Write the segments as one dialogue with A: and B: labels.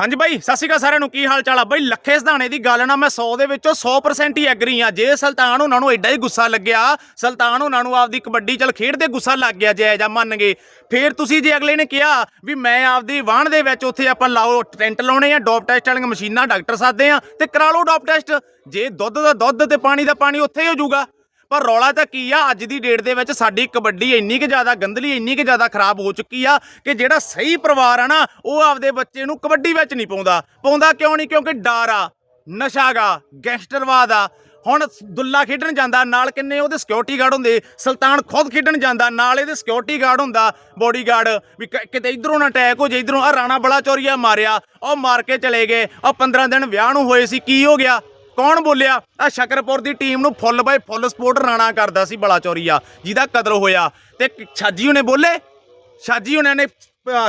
A: ਹਾਂਜੀ ਬਾਈ, ਸਤਿ ਸ਼੍ਰੀ ਅਕਾਲ ਸਾਰਿਆਂ ਨੂੰ। ਕੀ ਹਾਲ ਚਾਲ ਆ? ਬਾਈ, ਲੱਖੇ ਸਧਾਣੇ ਦੀ ਗੱਲ ਨਾ ਮੈਂ 100 ਦੇ ਵਿੱਚੋਂ 100% ਹੀ ਐਗਰੀ ਆ। ਜੇ ਸੁਲਤਾਨ ਉਹਨਾਂ ਨੂੰ ਐਡਾ ਹੀ ਗੁੱਸਾ ਲੱਗਿਆ, ਸੁਲਤਾਨ ਉਹਨਾਂ ਨੂੰ ਆਪਦੀ ਕਬੱਡੀ, ਚਲ ਖੇਡਦੇ ਗੁੱਸਾ ਲੱਗ ਗਿਆ ਜੇ ਜਾਂ ਮੰਨ ਗਏ। ਫੇਰ ਤੁਸੀਂ ਜੇ ਅਗਲੇ ਨੇ ਕਿਹਾ ਵੀ ਮੈਂ ਆਪਦੀ ਵਾਹਣ ਦੇ ਵਿੱਚ ਉੱਥੇ ਆਪਾਂ ਲਾਓ, ਟੈਂਟ ਲਾਉਣੇ ਆ, ਡੋਪ ਟੈਸਟ ਵਾਲੀਆਂ ਮਸ਼ੀਨਾਂ ਡਾਕਟਰ ਸਾਦੇ ਆ, ਤੇ ਕਰਾ ਲਓ ਡੋਪ ਟੈਸਟ। ਜੇ ਦੁੱਧ ਦਾ ਦੁੱਧ ਤੇ ਪਾਣੀ ਦਾ ਪਾਣੀ ਉੱਥੇ ਹੀ ਹੋ ਜਾਊਗਾ। ਪਰ ਰੌਲਾ ਤਾਂ ਕੀ ਆ? ਅੱਜ ਦੀ ਡੇਟ ਦੇ ਵਿੱਚ ਸਾਡੀ ਕਬੱਡੀ ਇੰਨੀ ਕਿ ਜ਼ਿਆਦਾ ਗੰਦਲੀ ਇੰਨੀ ਕਿ ਜ਼ਿਆਦਾ ਖਰਾਬ ਹੋ ਚੁੱਕੀ ਆ ਕਿ ਜਿਹੜਾ ਸਹੀ ਪਰਿਵਾਰ ਆ ਨਾ, ਉਹ ਆਪਦੇ ਬੱਚੇ ਨੂੰ ਕਬੱਡੀ ਵਿੱਚ ਨਹੀਂ ਪਾਉਂਦਾ। ਪਾਉਂਦਾ ਕਿਉਂ ਨਹੀਂ? ਕਿਉਂਕਿ ਡਰ ਆ ਨਸ਼ਾਗਾ ਗੈਂਗਸਟਰਵਾਦ ਆ। ਹੁਣ ਦੁੱਲਾ ਖੇਡਣ ਜਾਂਦਾ, ਨਾਲ ਕਿੰਨੇ ਉਹਦੇ ਸਿਕਿਉਰਿਟੀ ਗਾਰਡ ਹੁੰਦੇ? ਸੁਲਤਾਨ ਖੁਦ ਖੇਡਣ ਜਾਂਦਾ, ਨਾਲ ਇਹਦੇ ਸਿਕਿਉਰਿਟੀ ਗਾਰਡ ਹੁੰਦਾ ਬੋਡੀਗਾਰਡ ਵੀ ਕ- ਕਿਤੇ ਇਧਰੋਂ ਨਾ ਅਟੈਕ ਹੋ ਜੇ ਇਧਰੋਂ ਆ ਰਾਣਾ ਬੜਾ ਚੋਰੀਆ ਮਾਰਿਆ, ਉਹ ਮਾਰ ਕੇ ਚਲੇ ਗਏ। ਉਹ 15 ਦਿਨ ਵਿਆਹ ਨੂੰ ਹੋਏ ਸੀ, ਕੀ ਹੋ ਗਿਆ? ਕੌਣ ਬੋਲਿਆ? ਆ ਸ਼ਕਰਪੁਰ ਦੀ ਟੀਮ ਨੂੰ ਫੁੱਲ ਬਾਈ ਫੁੱਲ ਸਪੋਰਟ ਰਾਣਾ ਕਰਦਾ ਸੀ ਬੜਾ ਚੌਰੀਆ, ਜਿਹਦਾ ਕਤਲ ਹੋਇਆ। ਤੇ ਕ- ਛਾਜੀ ਉਹਨੇ ਬੋਲੇ? ਛਾਜੀ ਉਹਨਾਂ ਨੇ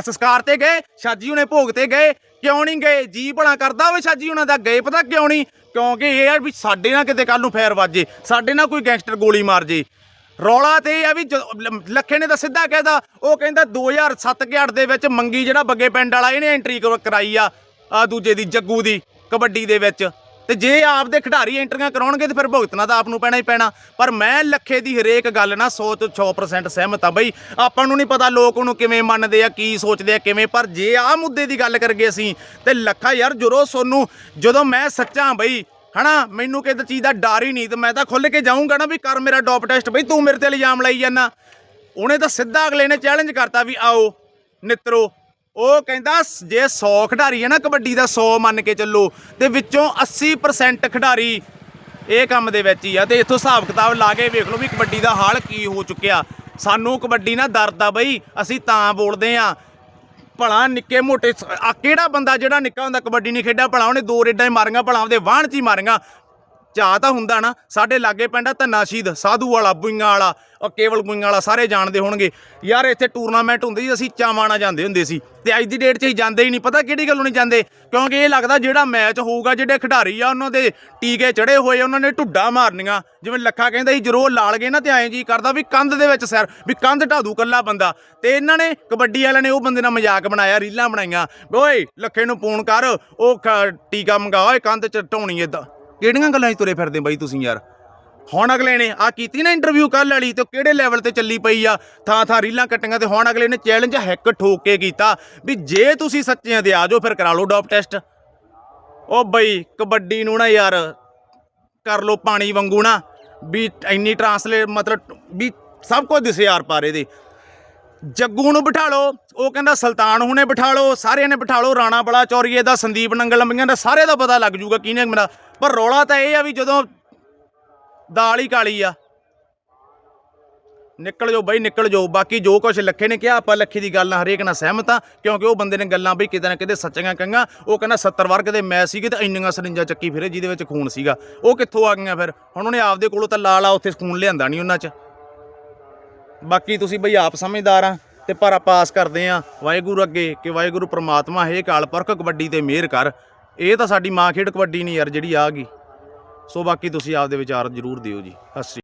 A: ਸੰਸਕਾਰ ਤੇ ਗਏ ਛਾਜੀ ਉਹਨੇ ਭੋਗ ਤੇ ਗਏ, ਕਿਉਂ ਨਹੀਂ ਗਏ? ਜੀ ਭਲਾ ਕਰਦਾ ਹੋਵੇ ਛਾਜੀ ਉਹਨਾਂ ਦਾ, ਗਏ ਪਤਾ ਕਿਉਂ ਨਹੀਂ? ਕਿਉਂਕਿ ਇਹ ਆ ਵੀ ਸਾਡੇ ਨਾਲ ਕਿਤੇ ਕੱਲ ਨੂੰ ਫੈਰ ਵੱਜੇ ਸਾਡੇ ਨਾਲ ਕੋਈ ਗੈਂਗਸਟਰ ਗੋਲੀ ਮਾਰ ਜੇ। ਰੌਲਾ ਤੇ ਇਹ ਆ ਵੀ ਜ- ਲੱਖੇ ਨੇ ਤਾਂ ਸਿੱਧਾ ਕਹਿਦਾ ਉਹ ਕਹਿੰਦਾ 2007 ਕੇ 8 ਦੇ ਵਿੱਚ ਮੰਗੀ ਜਿਹੜਾ ਬੱਗੇ ਪਿੰਡ ਵਾਲਾ, ਇਹਨੇ ਐਂਟਰੀ ਕਰਾਈ ਆ ਆ ਦੂਜੇ ਦੀ, ਜੱਗੂ ਦੀ ਕਬੱਡੀ ਦੇ ਵਿੱਚ। ਤੇ ਜੇ ਆਪਦੇ ਖਿਡਾਰੀ ਐਂਟਰੀਆਂ ਕਰਾਉਣਗੇ ਤੇ ਫਿਰ ਭੁਗਤਣਾ ਤਾਂ ਆਪ ਨੂੰ ਪੈਣਾ ਹੀ ਪੈਣਾ। ਪਰ ਮੈਂ ਲੱਖੇ ਦੀ ਹਰੇਕ ਗੱਲ ਨਾਲ 100 ਤੋਂ 100% ਸਹਿਮਤ ਆ ਬਈ, ਆਪਾਂ ਨੂੰ ਨਹੀਂ ਪਤਾ ਲੋਕ ਉਹਨੂੰ ਕਿਵੇਂ ਮੰਨਦੇ ਆ, ਕੀ ਸੋਚਦੇ ਆ, ਕਿਵੇਂ। ਪਰ ਜੇ ਆਹ ਮੁੱਦੇ ਦੀ ਗੱਲ ਕਰਗੇ ਅਸੀਂ, ਤੇ ਲੱਖਾ ਯਾਰ ਜੁਰੋ ਸੋਨੂੰ, ਜਦੋਂ ਮੈਂ ਸੱਚਾ ਬਈ, ਹਨਾ, ਮੈਨੂੰ ਕਿਤੇ ਚੀਜ਼ ਦਾ ਡਰ ਹੀ ਨਹੀਂ, ਤੇ ਮੈਂ ਤਾਂ ਖੁੱਲ ਕੇ ਜਾਊਂਗਾ ਨਾ ਵੀ ਕਰ ਮੇਰਾ ਡੋਪ ਟੈਸਟ, ਬਈ ਤੂੰ ਮੇਰੇ ਤੇ ਇਲਜ਼ਾਮ ਲਾਈ ਜਾਂਦਾ ਉਹਨੇ ਤਾਂ ਸਿੱਧਾ ਅਗਲੇ ਨੇ ਚੈਲੰਜ ਕਰਤਾ ਵੀ ਆਓ, ਨਿੱਤਰੋ ਉਹ ਕਹਿੰਦਾ ਜੇ 100 ਖਿਡਾਰੀ ਹੈ ਨਾ ਕਬੱਡੀ ਦਾ 100 ਮੰਨ ਕੇ ਚੱਲੋ, ਤੇ ਵਿੱਚੋਂ 80% ਖਿਡਾਰੀ ਇਹ ਕੰਮ ਦੇ ਵਿੱਚ ਹੀ ਆ। ਤੇ ਇੱਥੋਂ ਹਿਸਾਬ ਕਿਤਾਬ ਲਾ ਕੇ ਵੇਖ ਲਓ ਵੀ ਕਬੱਡੀ ਦਾ ਹਾਲ ਕੀ ਹੋ ਚੁੱਕਿਆ। ਸਾਨੂੰ ਕਬੱਡੀ ਨਾਲ ਦਰਦ ਆ ਬਈ, ਅਸੀਂ ਤਾਂ ਬੋਲਦੇ ਆ ਭਲਾ ਨਿੱਕੇ ਮੋਟੇ ਆ ਕਿਹੜਾ ਬੰਦਾ ਜਿਹੜਾ ਨਿੱਕਾ ਹੁੰਦਾ, ਕਬੱਡੀ ਨਹੀਂ ਖੇਡਿਆ, ਭਲਾ ਉਹਨੇ ਦੋ ਰੇਡਾਂ ਹੀ ਮਾਰੀਆਂ, ਭਲਾ ਉਹਦੇ ਵਾਹਣ 'ਚ ਹੀ ਮਾਰੀਆਂ। ਚਾਹ ਤਾਂ ਹੁੰਦਾ ਨਾ, ਸਾਡੇ ਲਾਗੇ ਪਿੰਡ ਆ ਧੰਨਾ ਸ਼ਹੀਦ, ਸਾਧੂ ਵਾਲਾ, ਬੁਈਆਂ ਵਾਲਾ, ਉਹ ਕੇਵਲ ਬੁਈਆਂ ਵਾਲਾ, ਸਾਰੇ ਜਾਣਦੇ ਹੋਣਗੇ। ਯਾਰ ਇੱਥੇ ਟੂਰਨਾਮੈਂਟ ਹੁੰਦੀ ਸੀ, ਅਸੀਂ ਚਾਵਾਂ ਨਾਲ ਜਾਂਦੇ ਹੁੰਦੇ ਸੀ। ਤੇ ਅੱਜ ਦੀ ਡੇਟ 'ਚ ਹੀ ਜਾਂਦੇ ਹੀ ਨਹੀਂ, ਪਤਾ ਕਿਹੜੀ ਗੱਲੋਂ ਨਹੀਂ ਜਾਂਦੇ? ਕਿਉਂਕਿ ਇਹ ਲੱਗਦਾ ਜਿਹੜਾ ਮੈਚ ਹੋਊਗਾ, ਜਿਹੜੇ ਖਿਡਾਰੀ ਆ, ਉਹਨਾਂ ਦੇ ਟੀਕੇ ਚੜੇ ਹੋਏ ਉਹਨਾਂ ਨੇ ਢੁੱਡਾ ਮਾਰਨੀਆਂ। ਜਿਵੇਂ ਲੱਖਾ ਕਹਿੰਦਾ ਸੀ, ਜਰੂਰ ਲਾਲ ਗਏ ਨਾ ਤੇ ਐਂ ਜੀ ਕਰਦਾ ਵੀ ਕੰਧ ਦੇ ਵਿੱਚ ਸੈਰ, ਵੀ ਕੰਧ ਢਾਦੂ ਕੱਲਾ ਬੰਦਾ। ਤੇ ਇਹਨਾਂ ਨੇ, ਕਬੱਡੀ ਵਾਲਿਆਂ ਨੇ ਉਹ ਬੰਦੇ ਨਾਲ ਮਜ਼ਾਕ ਬਣਾਇਆ, ਰੀਲਾਂ ਬਣਾਈਆਂ। ਵੀ ਓਏ, ਲੱਖੇ ਨੂੰ ਫੋਨ ਕਰ, ਉਹ ਖ- ਟੀਕਾ ਮੰਗਾ ਓਏ, ਕੰਧ 'ਚ ਢਾਉਣੀ ਏਦਾਂ। ਕਿਹੜੀਆਂ ਗੱਲਾਂ 'ਚ ਤੁਰੇ ਫਿਰਦੇ ਬਾਈ ਤੁਸੀਂ ਯਾਰ? ਹੁਣ ਅਗਲੇ ਨੇ ਆ ਕੀਤੀ ਨਾ ਇੰਟਰਵਿਊ ਕੱਲ ਵਾਲੀ ਤੇ ਕਿਹੜੇ ਲੈਵਲ ਤੇ ਚੱਲੀ ਪਈ ਆ? ਥਾਂ ਥਾਂ ਰੀਲਾਂ ਕੱਟੀਆਂ ਤੇ ਹੁਣ ਅਗਲੇ ਨੇ ਚੈਲੰਜ ਹੈਕ ਠੋਕ ਕੇ ਕੀਤਾ ਵੀ ਜੇ ਤੁਸੀਂ ਸੱਚਿਆਂ ਦੇ ਆ ਜਾਓ ਫਿਰ ਕਰਾ ਲਓ ਡੋਪ ਟੈਸਟ। ਉਹ ਬਈ ਕਬੱਡੀ ਨੂੰ ਨਾ ਯਾਰ ਕਰ ਲਓ ਪਾਣੀ ਵਾਂਗੂ ਨਾ ਵੀ ਇੰਨੀ ਟਰਾਂਸਲੇਟ ਮਤਲਬ ਵੀ ਸਭ ਕੁਝ ਦਿਸੇ ਯਾਰ ਪਾਰੇ ਦੇ। ਜੱਗੂ ਨੂੰ ਬਿਠਾ ਲਓ। ਉਹ ਕਹਿੰਦਾ, ਸੁਲਤਾਨ ਹੁਣੇ ਬਿਠਾ ਲਓ, ਸਾਰਿਆਂ ਨੇ ਬਿਠਾ ਲਓ, ਰਾਣਾ ਬੜਾ ਚੌਰੀਏ ਦਾ, ਸੰਦੀਪ ਨੰਗਲ ਲੰਬੀਆਂ ਦਾ ਸਾਰੇ ਦਾ ਪਤਾ ਲੱਗ ਜੂਗਾ ਕਿਹਨੇ ਮੇਰਾ। ਪਰ ਰੌਲਾ ਤਾਂ ਇਹ ਆ ਵੀ ਜਦੋਂ ਦਾਲ ਹੀ ਕਾਲੀ ਆ। ਨਿਕਲ ਜਾਓ ਬਈ, ਨਿਕਲ ਜਾਓ। ਬਾਕੀ ਜੋ ਕੁਝ ਲੱਖੇ ਨੇ ਕਿਹਾ, ਆਪਾਂ ਲੱਖੇ ਦੀ ਗੱਲ ਨਾਲ ਹਰੇਕ ਨਾਲ ਸਹਿਮਤ ਆ, ਕਿਉਂਕਿ ਉਹ ਬੰਦੇ ਨੇ ਗੱਲਾਂ ਬਈ ਕਿਤੇ ਨਾ ਕਿਤੇ ਸੱਚੀਆਂ ਕਹੀਆਂ। ਉਹ ਕਹਿੰਦਾ 70 ਵਰਗ ਦੇ ਮੈਂ ਸੀਗੇ ਤੇ ਇੰਨੀਆਂ ਸਰਿੰਜਾਂ ਚੱਕੀ ਫਿਰੇ, ਜਿਹਦੇ ਵਿੱਚ ਖੂਨ ਸੀਗਾ। ਉਹ ਕਿੱਥੋਂ ਆ ਗਈਆਂ ਫਿਰ? ਹੁਣ ਉਹਨੇ ਆਪਦੇ ਕੋਲੋਂ ਤਾਂ ਲਾ ਲਾ ਉੱਥੇ ਖੂਨ ਲਿਆਂਦਾ ਨਹੀਂ ਉਹਨਾਂ 'ਚ। ਬਾਕੀ ਤੁਸੀਂ ਬਈ ਆਪ ਸਮਝਦਾਰ ਆ ਤੇ ਪਰ ਆਪਾਂ ਆਸ ਕਰਦੇ ਆ ਵਾਹਿਗੁਰੂ ਅੱਗੇ ਕਿ ਵਾਹਿਗੁਰੂ ਪ੍ਰਮਾਤਮਾ ਹੈ ਕਾਲ ਪੁਰਖ ਕਬੱਡੀ ਤੇ ਮਿਹਰ ਕਰ। ਇਹ ਤਾਂ ਸਾਡੀ ਮਾਂ ਖੇਡ ਕਬੱਡੀ ਨਹੀਂ ਯਾਰ ਜਿਹੜੀ ਆ ਗਈ। ਸੋ ਬਾਕੀ ਤੁਸੀਂ ਆਪਦੇ ਵਿਚਾਰ ਜ਼ਰੂਰ ਦਿਓ ਜੀ। ਸਤਿ ਸ਼੍ਰੀ